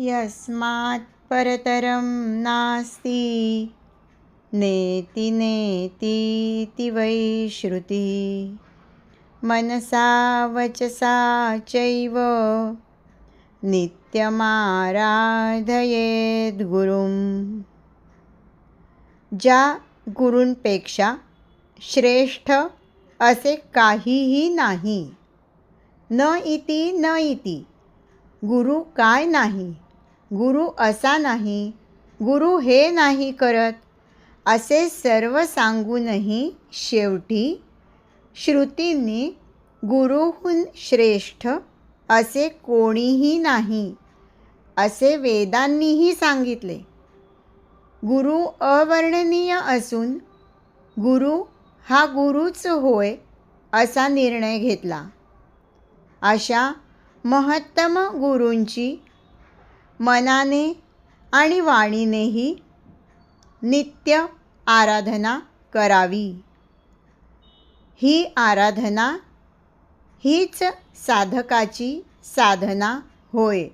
यस्मात् परतरं नास्ति। नेति नेतीति वै श्रुती। मनसा वचसा चैव। नित्यमाराधयेद्गुरुं ज्या गुरूंपेक्षा श्रेष्ठ असे काहीही नाही न इति न इति गुरु काय नाही? गुरु असा नाही गुरु हे नाही करत असे सर्व सांगूनही शेवटी श्रुतींनी गुरुहून श्रेष्ठ असे कोणीही नाही असे वेदांनीही सांगितले. गुरु अवर्णनीय असून गुरु हा गुरुच होय असा निर्णय घेतला. अशा महत्तम गुरूंची मनाने आणि वाणीनेही नित्य आराधना करावी. ही आराधना हीच साधकाची साधना होय.